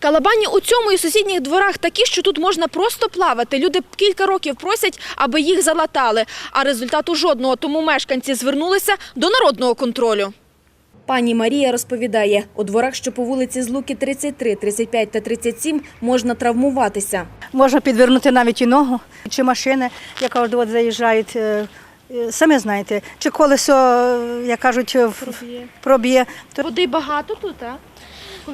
Калабані у цьому і сусідніх дворах такі, що тут можна просто плавати. Люди кілька років просять, аби їх залатали. А результату жодного, тому мешканці звернулися до народного контролю. Пані Марія розповідає, у дворах, що по вулиці Злуки 33, 35 та 37, можна травмуватися. Можна підвернути навіть і ногу, чи машини, яка от заїжджають. е, е, Самі знаєте, чи колесо, е, як кажуть, в- проб'є. Води багато тут, а?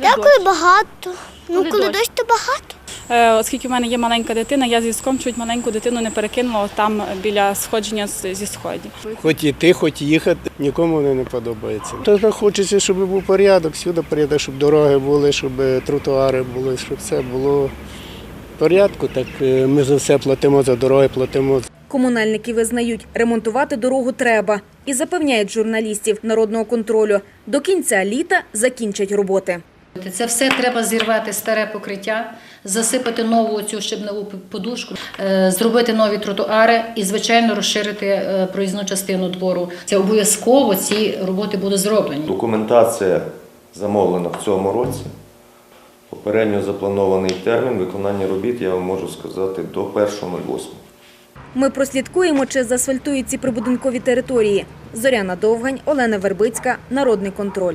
Дякую багато. Ну, Коли коли дощ? дощ, то багато. Е, Оскільки в мене є маленька дитина, я зі візком чуть маленьку дитину не перекинула там біля сходження з- зі сходів. Хоч іти, хоч їхати, нікому вони не подобається. Тож хочеться, щоб був порядок, всюди порядок, щоб дороги були, щоб тротуари були, щоб все було в порядку. Так е, ми за все платимо, за дороги платимо. Комунальники визнають, ремонтувати дорогу треба. І запевняють журналістів народного контролю. До кінця літа закінчать роботи. Це все треба зірвати старе покриття, засипати нову цю щебневу подушку, е, зробити нові тротуари і, звичайно, розширити е, проїзну частину двору. Це обов'язково ці роботи будуть зроблені. Документація замовлена в цьому році. Попередньо запланований термін виконання робіт, я вам можу сказати, до 1.08. Ми прослідкуємо, чи заасфальтують ці прибудинкові території. Зоряна Довгань, Олена Вербицька, Народний контроль.